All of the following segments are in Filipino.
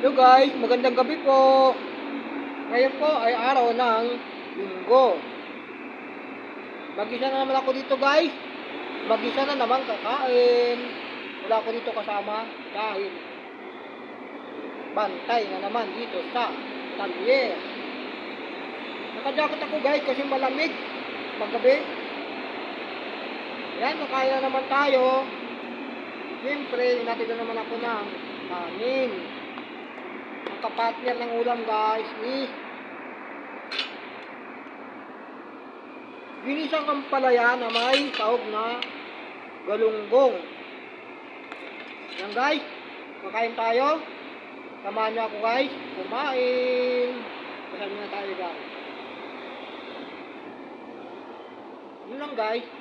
Hello guys, magandang gabi po. Ngayon po ay araw ng linggo. Mag-isa na naman ako dito guys. Mag-isa na naman kakain. Wala ako dito kasama dahil bantay na naman dito sa talyer. Nakajakot ako guys kasi malamig paggabi. Yan, nakaya naman tayo. Siyempre, natin na naman ako ng kanin. Ang kapatner ng ulam guys is ginisang kampalaya na may taog na galunggong. Yan guys, kakain tayo. Samahan niyo ako guys, kumain. Kasama na tayo guys. Yun lang guys.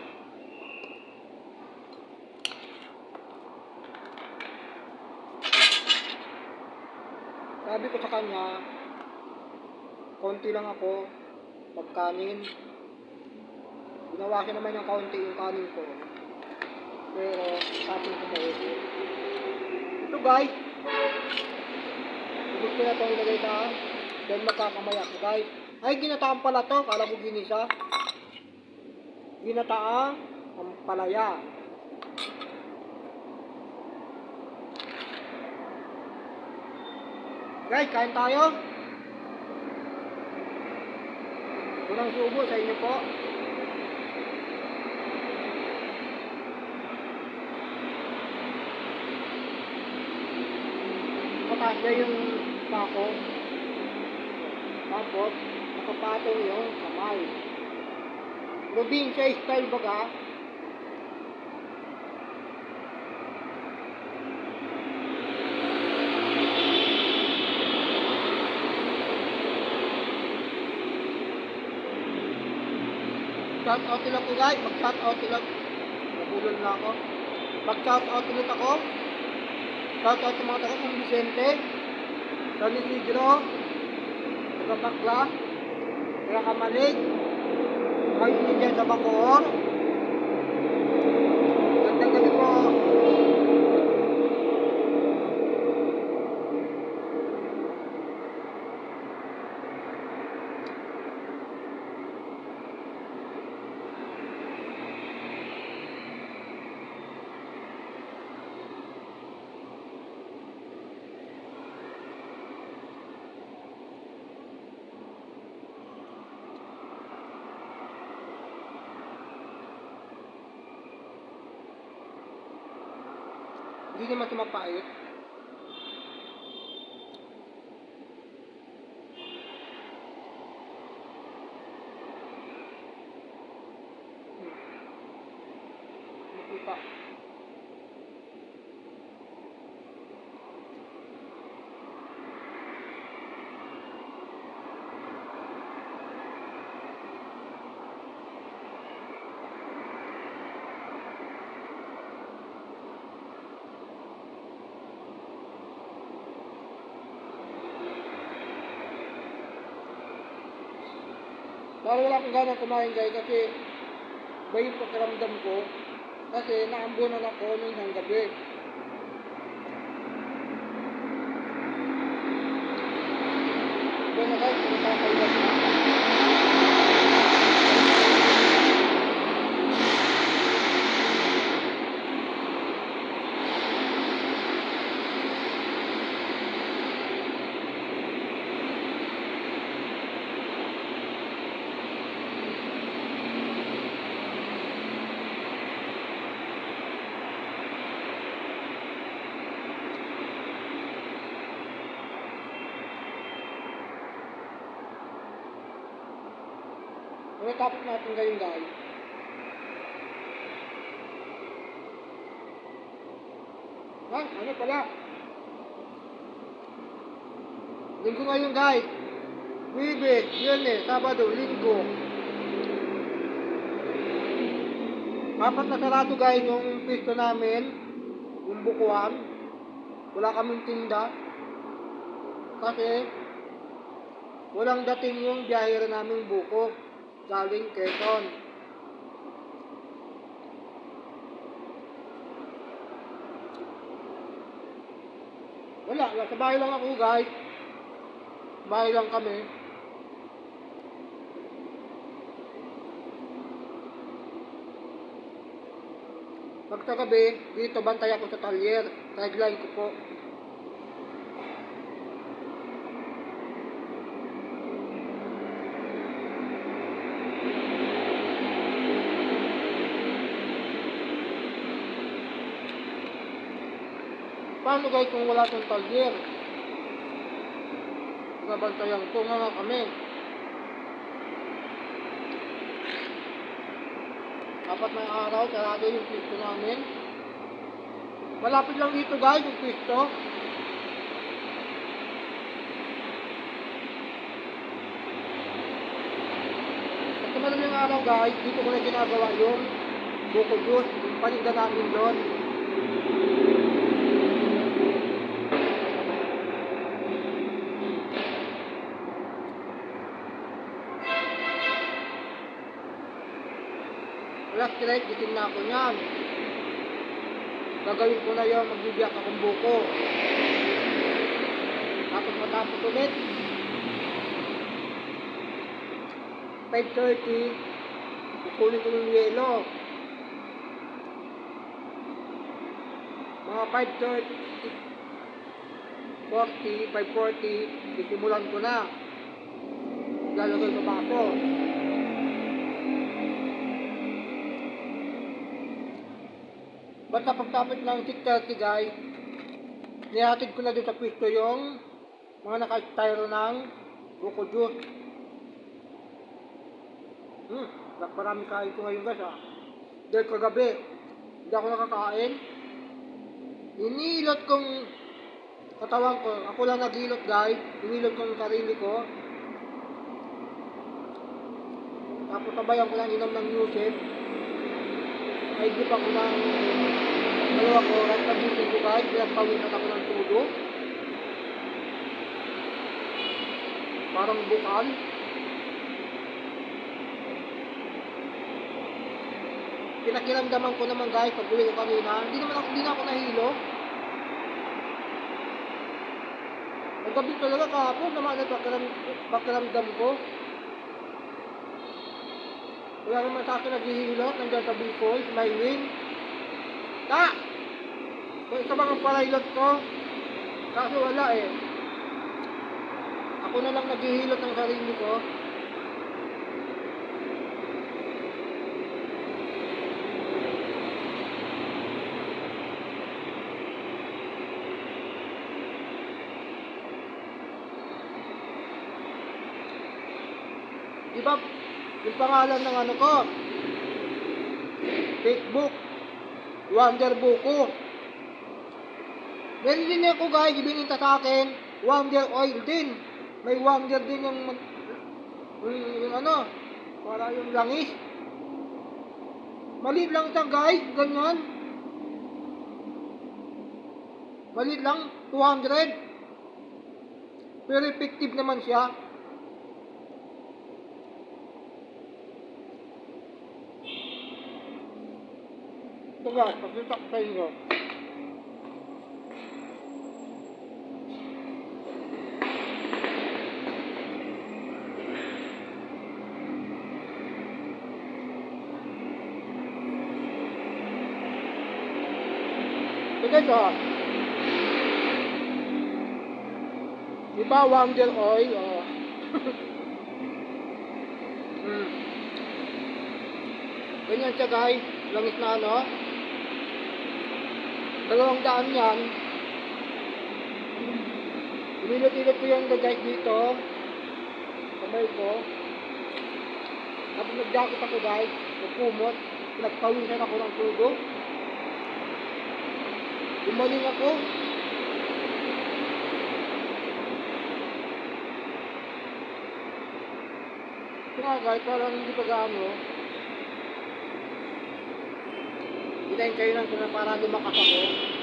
Sabi ko sa kanya, konti lang ako, magkanin. Ginawa ko naman ng kaunti yung kanin ko. Pero, sabi ko mo, ito guys, gusto na itong ilagay sa then magkakamaya ko guys. Ay, ginataan pala to, kala ko ginisa. Ginataang ang palaya. Guys, kain tayo. Unang subo sa inyo po. Mataas na yung pako. Tapos, nakapatong yung kamay. Probinsya style baga. Shout out ulit ko guys, mag shout out ulit. Nabulol na ako. Mag shout out ulit ako. Shout out sa mga taga San Vicente, San Isidro, taga Bakla, taga Kamalig, kayo dyan sa Bacoor. Gandang gabi po. Hindi naman tumapait. Hmm. Makita. Dahil wala akong gana kumain guys kasi ba yung pakiramdam ko kasi naambunan ako nung isang gabi. Na guys, pinapakailan na. Ano topic natin ngayon guys? Ah, ano pala? Linggo ngayon guys. Wibig, Biyernes, Sabado, Linggo. Apat na sarado guys yung pisto namin. Yung bukuan. Wala kaming tinda. Kasi walang dating yung biyahero naming buko galing Quezon. Wala, wala. Sa bahay lang ako guys. Bahay lang kami. Pagkagabi, dito bantay ako sa talyer. Sideline ko po. Paano guys kung wala tong talyer? Nabantayan ko nga nga kami. Apat na araw, sarado yung pisto namin. Malapit lang dito guys, yung pisto. At madaling araw guys, dito ko na ginagawa yung buko juice, yung paninda namin doon. Night, gitin na ako niyan. Gagawin ko na yung magbibiyak akong buko. Tapos matapos ulit. 5.30, kukunin ko yung yelo. Mga 5.30, 40, 5.40, sisimulan ko na. Lalagay ko pa ako. Basta pagtapit ng 6.30 guys, nihatid ko na doon sa pwesto yung mga naka-styro ng buko juice. Hmm, marami kain ko ngayon guys ah. Dahil kagabi, hindi ako nakakain. Inilot kong katawan ko, ako lang naghilot guys, inilot ko yung sarili ko. Tapos sabayan ko lang inom ng Yusef. Ay di pa ko ng dalawa ko, right pag-isip ko guys, pinagpawisan ako ng tulo. Parang bukal. Pinakiramdaman ko naman guys, pag uwi ko kanina, hindi naman ako, hindi na ako nahilo. Ang gabi talaga kahapon, naman na pakiram, pakiramdam ko. Wala naman sa akin naghihilot, nandiyan sa Bicol, sa Maywin. Ta! Kung isa bang ang palailot ko, kaso wala eh. Ako na lang naghihilot ng sarili ko. Di yung pangalan ng ano ko, Facebook, Wonder Buko. Meron din ako guys, ibininta sa akin, Wonder Oil din. May Wonder din yung, yung, yung ano, para yung langis. Maliit lang ito guys, ganyan. Maliit lang, 200. Pero effective naman siya. Ito guys, pakita ko sa inyo. Ito guys oh. Di ba Wonder Oil? Oh. hmm. Ganyan siya guys. Langis na ano. Dalawang daan yan. Inilot-ilot ko yung guys dito. Kamay ko. Tapos nag-jacket ako guys. Nagkumot. Pinagpawisan ako ng tugo. Gumaling ako. Nga guys, parang hindi pa gaano. Hitayin kayo lang kung para lumakas ako.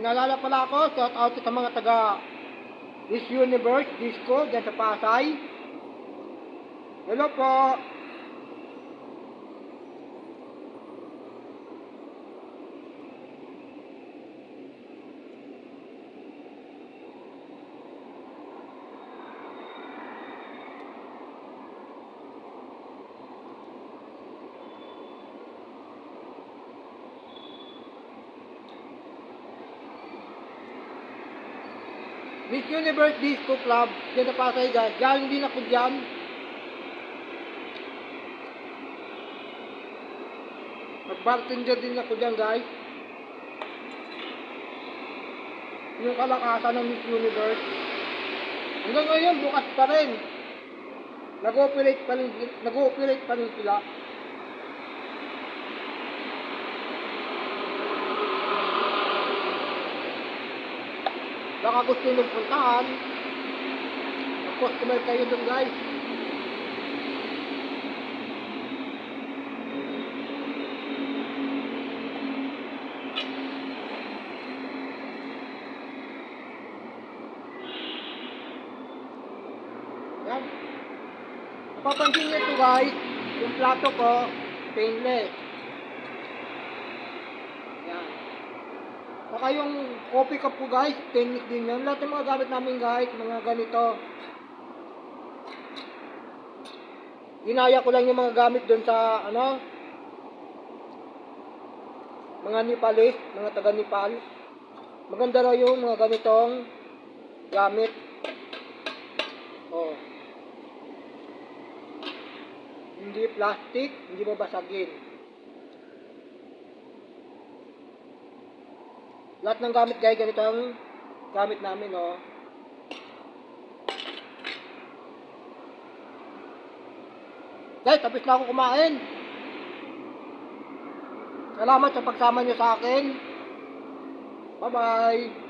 Inalala pala ako, shout out sa mga taga Miss Universe Disco dyan sa Pasay. Hello po. Miss Universe Disco Club, dyan sa Pasay guys. Galing din ako dyan. Mag-bartender din ako dyan guys. Yung kalakasan ng Miss Universe. Hanggang ngayon, bukas pa rin. Nag-ooperate pa rin, nag-ooperate pa rin sila. Baka gusto nyo puntahan. Mag-customer kayo dun guys. Yan. Napapansin nyo ito guys, yung plato ko, stainless. Yan. Saka yung coffee cup ko guys, stainless din yan. Lahat ng mga gamit namin guys, mga ganito. Ginaya ko lang yung mga gamit doon sa, ano, mga Nepalese, mga taga Nepal. Maganda raw yung mga ganitong gamit. Oh. Hindi plastic, hindi babasagin. Lahat ng gamit guys, ganito ang gamit namin, oh. Guys, tapos na ako kumain. Salamat sa pagsama niyo sa akin. Bye-bye.